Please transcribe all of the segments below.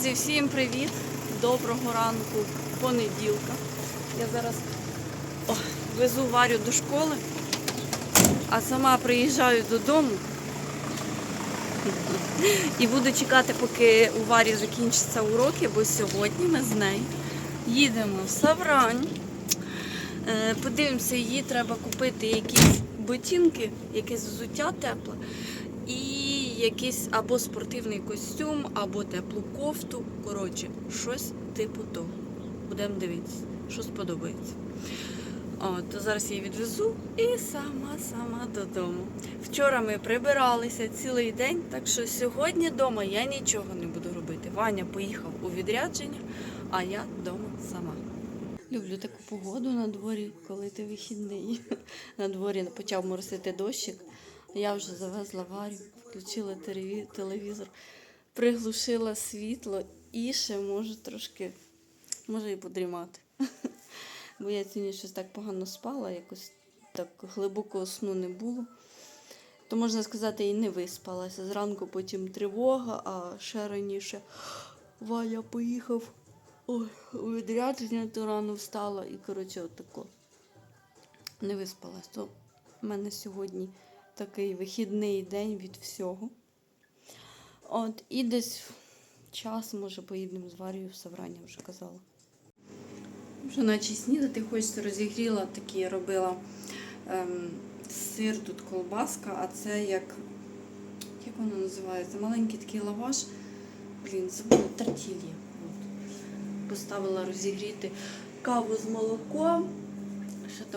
Друзі, всім привіт! Доброго ранку понеділка. Я зараз о, везу Варю до школи, а сама приїжджаю додому і буду чекати, поки у Варі закінчаться уроки, бо сьогодні ми з нею їдемо в Саврань. Е, Подивимося, їй треба купити якісь ботинки, якесь взуття тепле якийсь або спортивний костюм, або теплу кофту. Коротше, щось типу того. Будемо дивитися, що сподобається. О, то зараз я її відвезу і сама-сама додому. Вчора ми прибиралися цілий день, так що сьогодні вдома я нічого не буду робити. Ваня поїхав у відрядження, а я вдома сама. Люблю таку погоду на дворі, коли ти вихідний. На дворі почав моросити дощик. Я вже завезла Варю, включила телевізор, приглушила світло і ще можу трошки, може і подрімати. Бо я сьогодні щось так погано спала, якось так глибокого сну не було. То можна сказати, і не виспалася. Зранку потім тривога, а ще раніше Валя поїхав ой, у відрядження, то рано встала і, коротше, отако. Не виспалась. То в мене сьогодні такий вихідний день від всього. От, і десь час, може, поїдемо з Варією в Саврання, вже казала. Вже наче снідати хочеться, розігріла такі, робила ем, сир, тут колбаска, а це як, як воно називається? Маленький такий лаваш. Блін, забула тортілья. От. Поставила розігріти каву з молоком.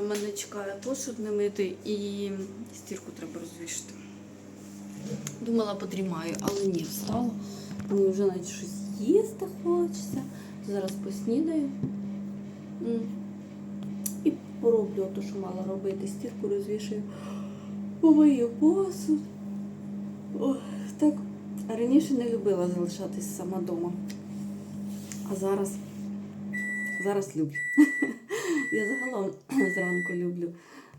Мене чекає посуд не мити і стірку треба розвішати. Думала, подрімаю, але ні, встала. Мені вже навіть щось їсти хочеться. Зараз поснідаю. І пороблю те, що мала робити. Стірку розвішую, помию посуд. Ой, так. Раніше не любила залишатись сама вдома. А зараз, зараз люблю. Я загалом зранку люблю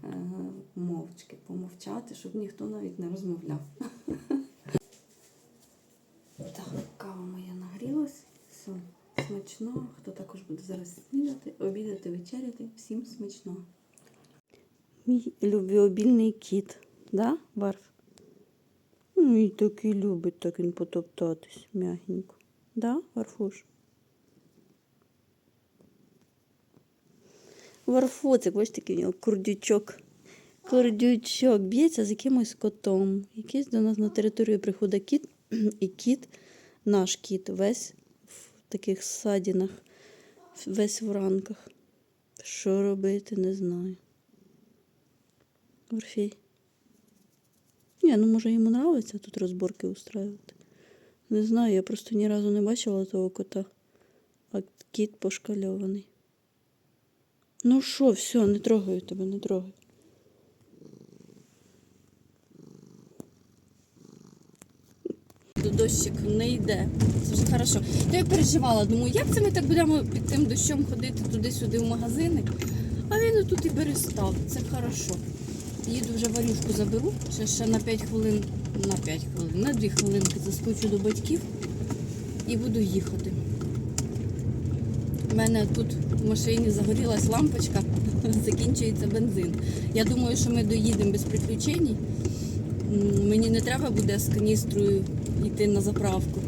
е, мовчки помовчати, щоб ніхто навіть не розмовляв. Так, кава моя нагрілась. Все, смачно. Хто також буде зараз снідати, обідати, вечеряти. Всім смачного. Мій любвеобільний кіт, да, Варф? Ну, і такий любить так він потоптатись м'ягенько. Да, Варфуш? Варфоцик, бачите, такий у нього курдючок. Курдючок б'ється з якимось котом. Якийсь до нас на територію приходить кіт, і кіт, наш кіт, весь в таких садінах, весь в ранках. Що робити, не знаю. Орфій. Ні, ну може йому нравиться тут розборки устраювати. Не знаю, я просто ні разу не бачила того кота. А кіт пошкальований. Ну що, все, не трогаю тебе, не трогаю. Дощик не йде. Це вже хорошо. То я переживала, думаю, як це ми так будемо під тим дощом ходити туди-сюди в магазини. А він тут і перестав. Це хорошо. Їду вже варюшку заберу, ще, ще на 5 хвилин, на 5 хвилин, на 2 хвилинки заскочу до батьків і буду їхати. У мене тут в машині загорілась лампочка, закінчується бензин. Я думаю, що ми доїдемо без приключень. Мені не треба буде з каністрою йти на заправку.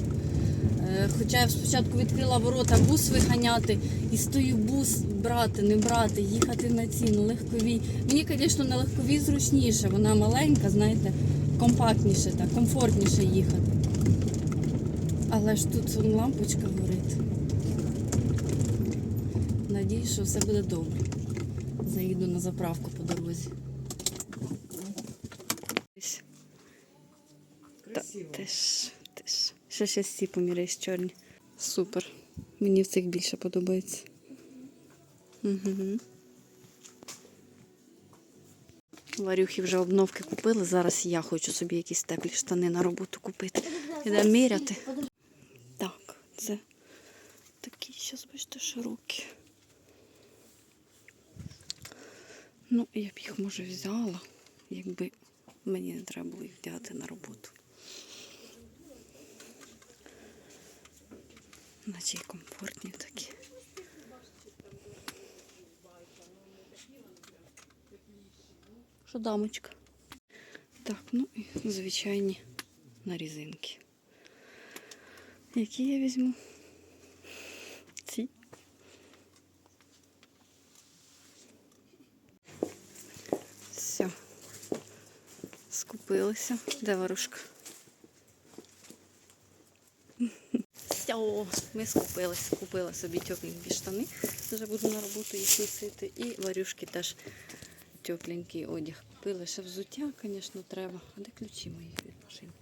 Е, Хоча я спочатку відкрила ворота бус виганяти і стою бус брати, не брати, їхати на ці на легковій. Мені, звісно, на легковій зручніше, вона маленька, знаєте, компактніше, так, комфортніше їхати. Але ж тут лампочка горить. Що все буде добре. Заїду на заправку по дорозі. Та, ти ж, ти ж. Ще ще ці поміряєш чорні. Супер. Мені в цих більше подобається. Угу. Варюхи вже обновки купили. Зараз я хочу собі якісь теплі штани на роботу купити. Ідемо міряти. Так, це такі, зараз бачите, широкі. Ну, я б їх, може, взяла, якби мені не треба було їх вдягати на роботу. Наче й комфортні такі. Що дамочка? Так, ну і звичайні нарізинки. Які я візьму? Ці. Все. Скупилися. Де варушка? Все, ми скупились. Купила собі тепленькі штани. Вже буду на роботу їх носити. І варюшки теж тепленький одяг. Купили ще взуття, звісно, треба. А де ключі мої від машини?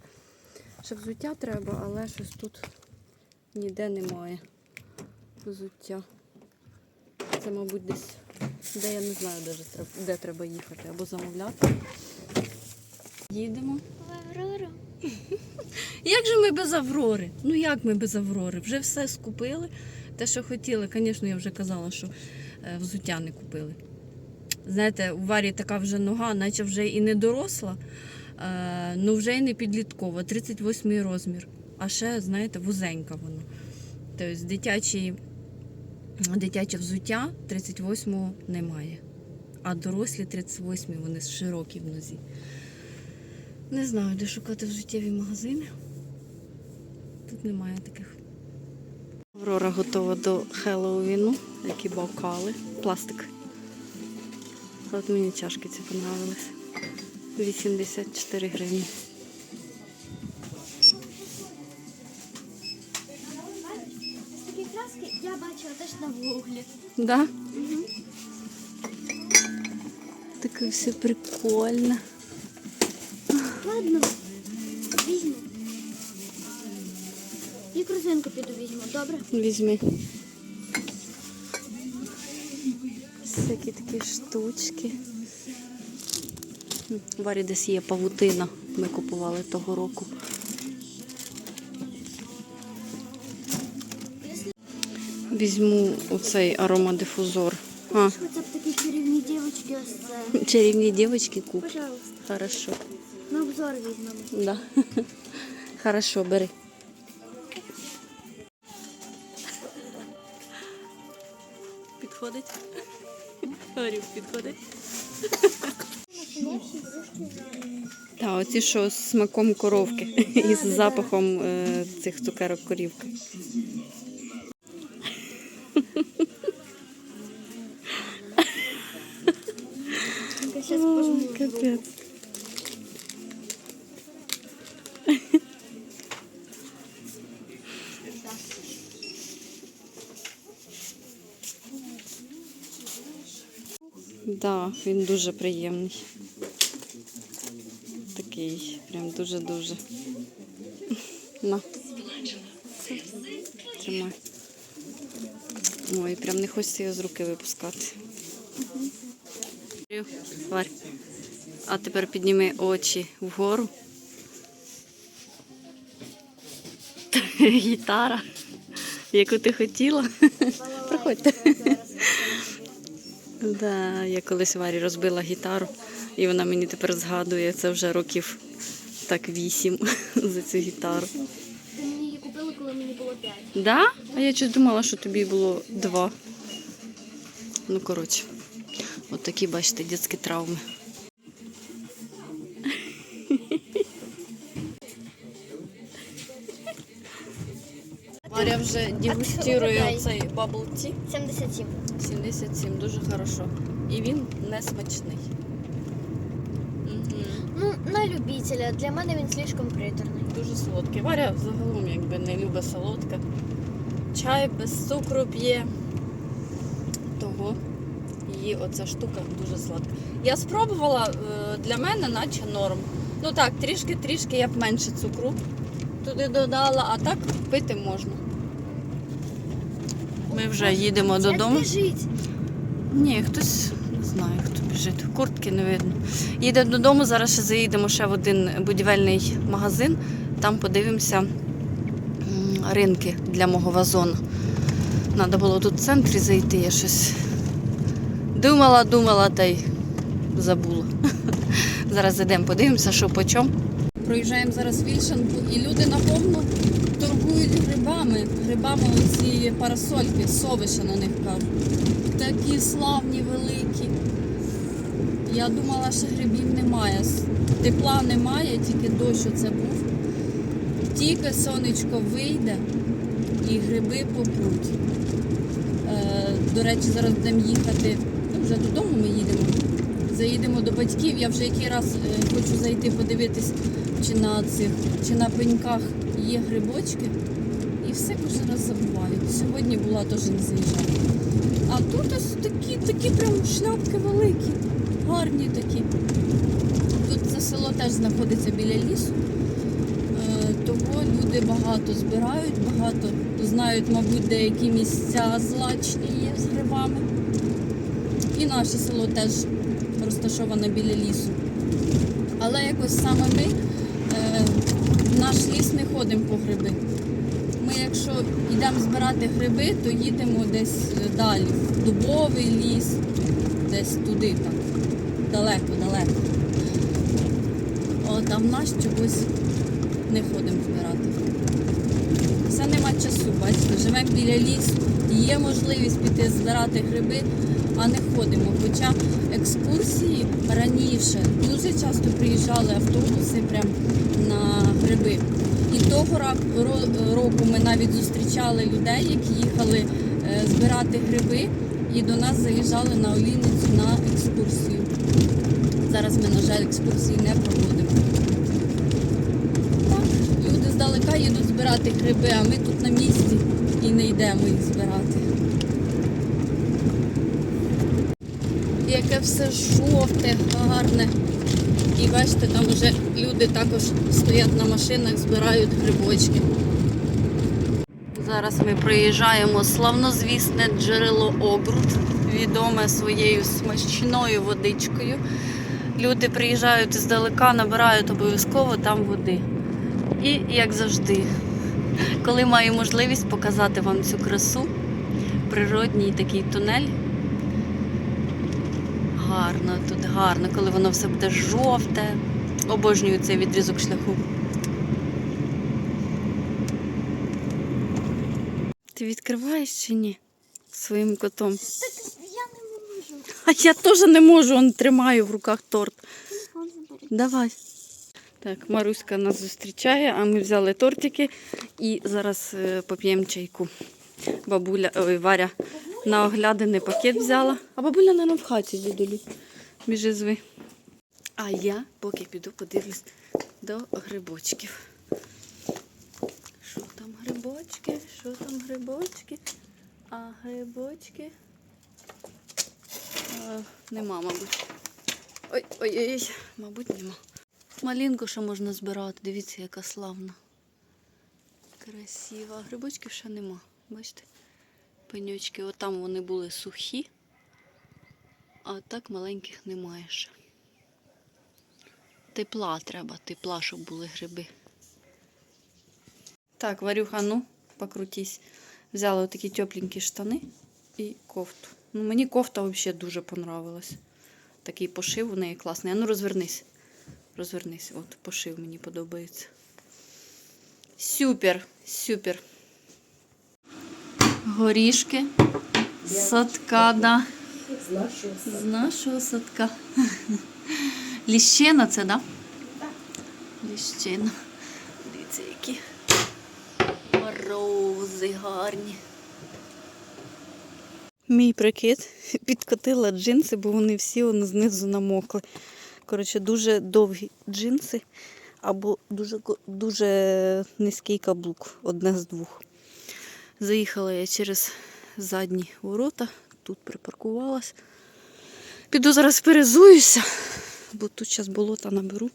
Ще взуття треба, але щось тут ніде немає. Взуття. Це, мабуть, десь, де я не знаю, де треба їхати або замовляти. Їдемо. Аврора. Як же ми без Аврори? Ну як ми без Аврори? Вже все скупили. Те, що хотіли, звісно, я вже казала, що е, взуття не купили. Знаєте, у Варі така вже нога, наче вже і не доросла, е, ну вже і не підліткова, 38 розмір. А ще, знаєте, вузенька воно. Тобто дитячі, дитяче взуття 38-го немає. А дорослі 38 вони широкі в нозі. Не знаю, де шукати взуттєві магазини. Тут немає таких. Аврора готова до Хеллоуіну, які бокали, пластик. От мені чашки ці понравились. 84 гривні. Такі краски я бачила теж на вуглі. Да? Таке все прикольне. Ладно, візьму. І корзинку піду візьму, добре? Візьми. Всякі такі штучки. Варі десь є павутина. Ми купували того року. Візьму оцей аромадифузор. А, Хоча б такі чарівні дівчатки ось це. чарівні дівчатки куп. Пожалуйста. Хорошо. Обзор візьмемо. Да. Хорошо, бери. Підходить? Говорю, підходить. Та, оці що з смаком коровки і з запахом е, цих цукерок корівки. Капець. Да, він дуже приємний. Такий, прям дуже-дуже. На. Тримай. Ой, прям не хочеться його з руки випускати. А тепер підніми очі вгору. Гітара, яку ти хотіла. Проходьте. Да, я колись Варі розбила гітару, і вона мені тепер згадує, це вже років так вісім за цю гітару. Ти мені її купила, коли мені було п'ять. Да? А я щось думала, що тобі було два. Ну, коротше, от такі, бачите, дітські травми. Варя вже дегустує цей bubble tea. 77. 77, дуже хорошо. І він не смачний. Угу. Ну, на любителя. Для мене він слишком приторний. Дуже солодкий. Варя загалом якби не любить солодке. Чай без цукру п'є. Того її оця штука дуже сладка. Я спробувала, е, для мене наче норм. Ну так, трішки-трішки я б менше цукру туди додала, а так пити можна. Ми вже їдемо додому. Біжить? Ні, хтось не знаю, хто біжить. Куртки не видно. Їде додому, зараз ще заїдемо ще в один будівельний магазин. Там подивимося ринки для мого вазону. Треба було тут в центрі зайти, я щось думала, думала та й забула. Зараз зайдемо, подивимося, що по чому. Проїжджаємо зараз Вільшанку і люди наповно торгують грибами. грибами оці парасольки, сови ще на них кажуть. Такі славні, великі. Я думала, що грибів немає. Тепла немає, тільки дощ оце був. Тільки сонечко вийде і гриби попруть. Е, до речі, зараз будемо їхати. ну, Вже додому ми їдемо. Заїдемо до батьків. Я вже який раз е, хочу зайти подивитись, чи на цих, чи на пеньках є грибочки. І все кожен раз забуваю. Сьогодні була теж не заїжджала. А тут ось такі, такі прям шляпки великі, гарні такі. Тут це село теж знаходиться біля лісу. Е, Того люди багато збирають, багато знають, мабуть, деякі місця злачні є з грибами. І наше село теж розташоване біля лісу. Але якось саме ми наш ліс не ходимо по гриби. Ми, якщо йдемо збирати гриби, то їдемо десь е, далі, в дубовий ліс, десь туди так, далеко-далеко. От, а в наш чогось не ходимо збирати. Все нема часу, бачите, живемо біля лісу, є можливість піти збирати гриби, а не ходимо. Хоча екскурсії раніше дуже часто приїжджали автобуси прям гриби. І того року ми навіть зустрічали людей, які їхали е, збирати гриби, і до нас заїжджали на Олійницю на екскурсію. Зараз ми, на жаль, екскурсії не проводимо. Так, люди здалека їдуть збирати гриби, а ми тут на місці і не йдемо їх збирати. Яке все жовте, гарне. І бачите, там вже люди також стоять на машинах, збирають грибочки. Зараз ми приїжджаємо славнозвісне джерело Огрут, відоме своєю смачною водичкою. Люди приїжджають здалека, набирають обов'язково там води. І як завжди, коли маю можливість показати вам цю красу, природній такий тунель. Гарно, тут гарно, коли воно все буде жовте. Обожнюю цей відрізок шляху. Ти відкриваєш чи ні? Своїм котом. Так я не можу. А я теж не можу, он тримаю в руках торт. Давай. Так, Маруська нас зустрічає, а ми взяли тортики і зараз е, поп'ємо чайку. Бабуля, ой, Варя на оглядини пакет взяла. А бабуля не в хаті дідулю. Біжи зви. А я поки піду подивлюсь до грибочків. Що там грибочки? Що там грибочки? А грибочки. А, нема, мабуть. Ой, ой, ой, ой, мабуть, нема. Малинку ще можна збирати. Дивіться, яка славна. Красива. Грибочків ще нема. Бачите? Пеньочки, отам вони були сухі, а так маленьких немає ще. Тепла треба, тепла, щоб були гриби. Так, Варюха, ну, покрутись. Взяла такі тепленькі штани і кофту. Ну, мені кофта взагалі дуже понравилась. Такий пошив у неї класний. А ну розвернись. Розвернись. От, пошив мені подобається. Супер, супер. Горішки. з Садка, да. З нашого З нашого садка. Ліщина це, да? Ліщина. Дивіться, які морози гарні. Мій прикид підкотила джинси, бо вони всі знизу намокли. Коротше, дуже довгі джинси або дуже, дуже низький каблук, одне з двох. Заїхала я через задні ворота, тут припаркувалась. Піду зараз перезуюся, бо тут зараз болота наберу.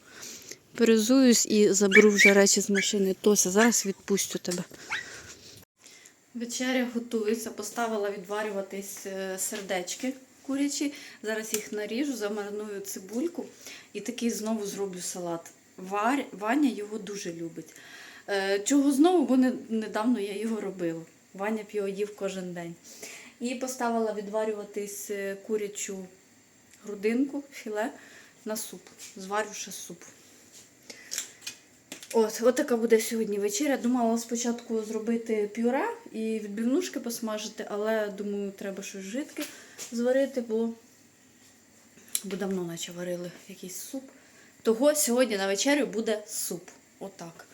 Перезуюсь і заберу вже речі з машини. Тося, зараз відпустю тебе. Вечеря готується, поставила відварюватись е, сердечки курячі. Зараз їх наріжу, замариную цибульку і такий знову зроблю салат. Ваня його дуже любить. Е, Чого знову, бо недавно я його робила. Ваня б його їв кожен день. І поставила відварюватись е, курячу грудинку, філе на суп. Зварю ще суп. От, от така буде сьогодні вечеря. Думала спочатку зробити пюре і відбивнушки посмажити, але думаю, треба щось жидке зварити, бо, бо давно наче варили якийсь суп. Того сьогодні на вечерю буде суп. Отак.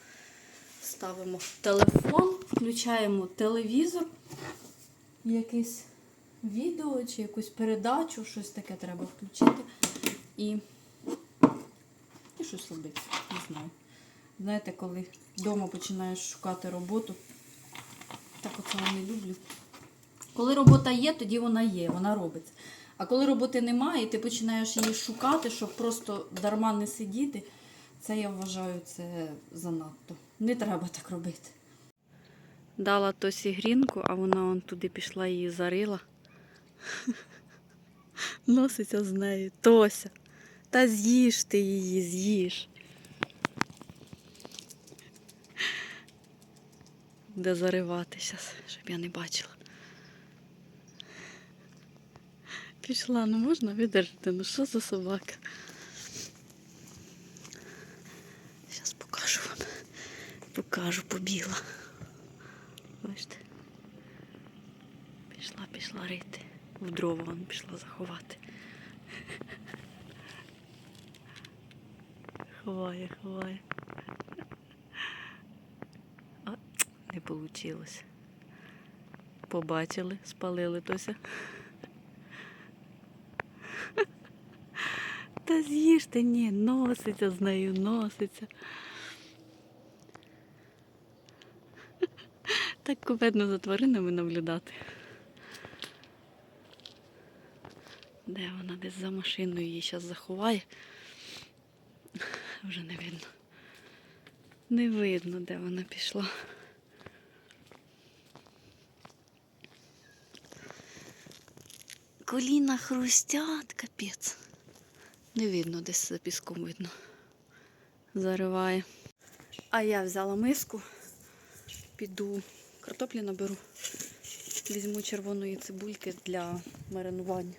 Ставимо телефон, включаємо телевізор, якесь відео чи якусь передачу, щось таке треба включити. І, щось робити. Не знаю. Знаєте, коли вдома починаєш шукати роботу, так оце не люблю. Коли робота є, тоді вона є, вона робиться. А коли роботи немає, і ти починаєш її шукати, щоб просто дарма не сидіти, це я вважаю це занадто. Не треба так робити. Дала Тосі грінку, а вона он туди пішла її зарила. Носиться з нею. Тося. Та з'їж ти її, з'їж. Де зариватися, щоб я не бачила. Пішла, ну можна видержати, ну що за собака? Зараз покажу вам. Покажу, побігла. Бачите? Пішла, пішла рити. В дрова вон пішла заховати. Ховає, ховає. А, не вийшло. Побачили, спалили Тося. Та з'їж ти, ні, носиться з нею, носиться. Так купедно за тваринами наблюдати. Де вона десь за машиною її зараз заховає. Вже не видно. Не видно, де вона пішла. Коліна хрустять, капець. Не видно, десь за піском видно. Зариває. А я взяла миску, піду картоплі наберу. Візьму червоної цибульки для маринування,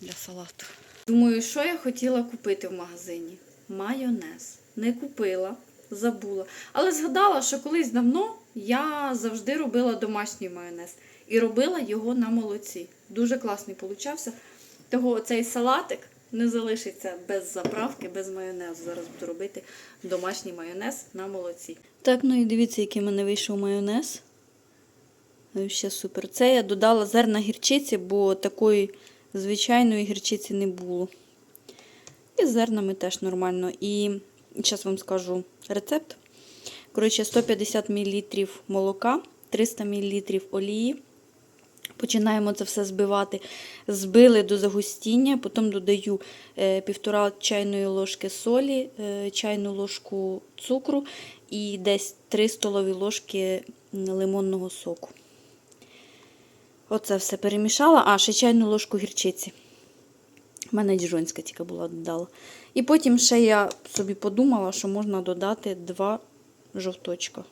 для салату. Думаю, що я хотіла купити в магазині? Майонез. Не купила, забула. Але згадала, що колись давно я завжди робила домашній майонез. І робила його на молоці. Дуже класний получався. Того цей салатик не залишиться без заправки, без майонезу. Зараз буду робити домашній майонез на молоці. Так, ну і дивіться, який в мене вийшов майонез. Ну, Ще супер. Це я додала зерна гірчиці, бо такої звичайної гірчиці не було. І з зернами теж нормально. І зараз вам скажу рецепт. Коротше, 150 мл молока, 300 мл олії. Починаємо це все збивати. Збили до загустіння, потім додаю е, півтора чайної ложки солі, е, чайну ложку цукру і десь 3 столові ложки лимонного соку. Оце все перемішала, а ще чайну ложку гірчиці. У мене діжонська тільки була додала. І потім ще я собі подумала, що можна додати два жовточка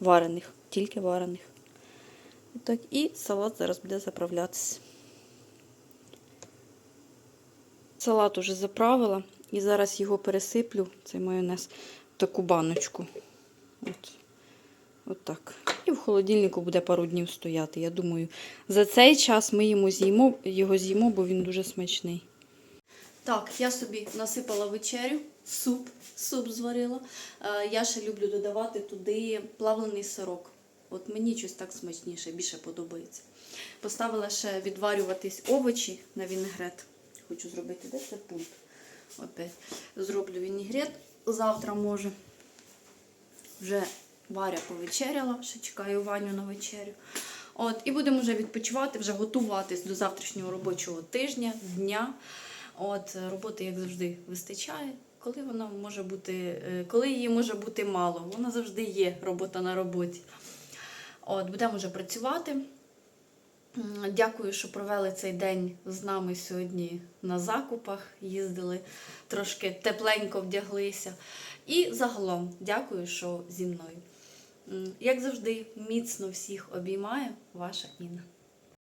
варених, тільки варених. Так, і салат зараз буде заправлятися. Салат уже заправила і зараз його пересиплю, цей майонез, в таку баночку. От. От так. В холодильнику буде пару днів стояти. Я думаю, за цей час ми йому з'їмо, його з'їмо, бо він дуже смачний. Так, я собі насипала вечерю, суп, суп зварила. Е, Я ще люблю додавати туди плавлений сирок. От мені щось так смачніше, більше подобається. Поставила ще відварюватись овочі на вінегрет. Хочу зробити, де це пульт? Опять. Зроблю вінігрет завтра може. Вже Варя повечеряла, ще чекаю Ваню на вечерю. От, і будемо вже відпочивати, вже готуватись до завтрашнього робочого тижня, дня. От, роботи, як завжди, вистачає. Коли вона може бути, е, коли її може бути мало, вона завжди є робота на роботі. От, будемо вже працювати. Дякую, що провели цей день з нами сьогодні на закупах. Їздили, трошки тепленько вдяглися. І загалом дякую, що зі мною. Як завжди, міцно всіх обіймаю, ваша Інна.